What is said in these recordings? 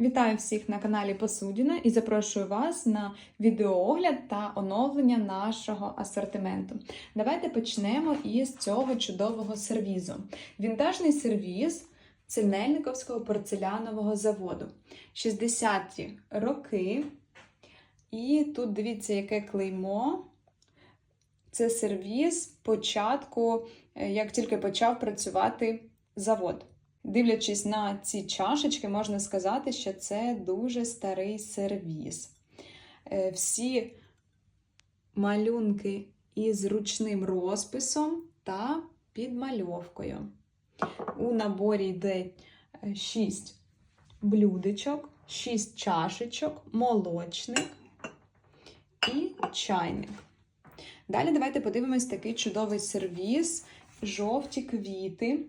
Вітаю всіх на каналі Посудіна і запрошую вас на відеоогляд та оновлення нашого асортименту. Давайте почнемо із цього чудового сервізу. Вінтажний сервіз Цельнельниковського порцелянового заводу. 60-ті роки. І тут дивіться, яке клеймо. Це сервіз початку, е, як тільки почав працювати завод. Дивлячись на ці чашечки, можна сказати, що це дуже старий сервіз. Е, Всі малюнки із ручним розписом та підмальовкою. У наборі йде 6 блюдечок, 6 чашечок, молочник і чайник. Далі давайте подивимось такий чудовий сервіз, жовті квіти.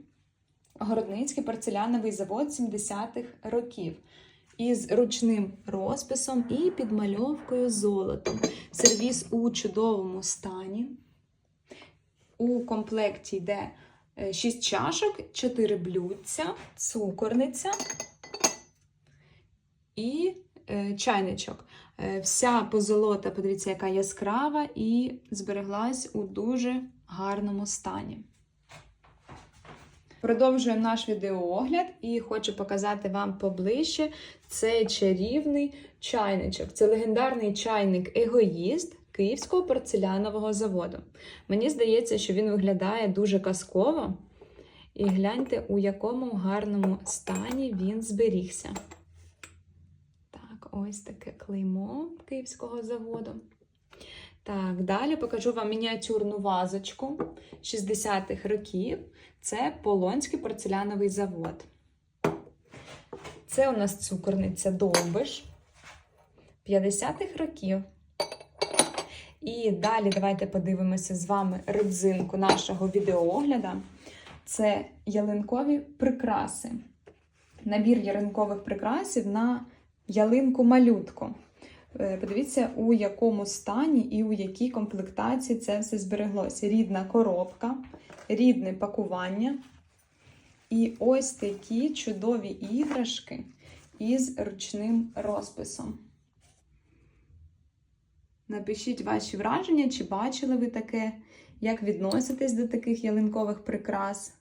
Городницький порцеляновий завод 70-х років із ручним розписом і підмальовкою золотом. Сервіс у чудовому стані. У комплекті йде 6 чашок, 4 блюдця, цукорниця і е, чайничок. Е, Вся позолота, подивіться, яка яскрава, і збереглась у дуже гарному стані. Продовжуємо наш відеоогляд і хочу показати вам поближче цей чарівний чайничок. Це легендарний чайник Егоїст Київського порцелянового заводу. Мені здається, що він виглядає дуже казково. І гляньте, у якому гарному стані він зберігся. Так, ось таке клеймо Київського заводу. Так, далі покажу вам мініатюрну вазочку 60-х років. Це Полонський порцеляновий завод. Це у нас цукорниця Довбиш 50-х років. І далі давайте подивимося з вами родзинку нашого відеоогляда. Це ялинкові прикраси. Набір ялинкових прикрасів на ялинку-малютку. Подивіться, у якому стані і у якій комплектації це все збереглося. Рідна коробка, рідне пакування. І ось такі чудові іграшки із ручним розписом. Напишіть ваші враження, чи бачили ви таке, як відноситесь до таких ялинкових прикрас.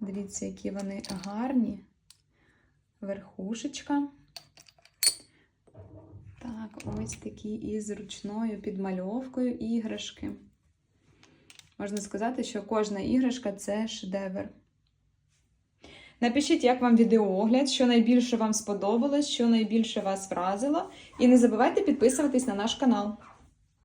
Дивіться, які вони гарні. Верхушечка. Так, ось такі із ручною підмальовкою іграшки. Можна сказати, що кожна іграшка це шедевр. Напишіть, як вам відеоогляд, що найбільше вам сподобалось, що найбільше вас вразило. І не забувайте підписуватись на наш канал.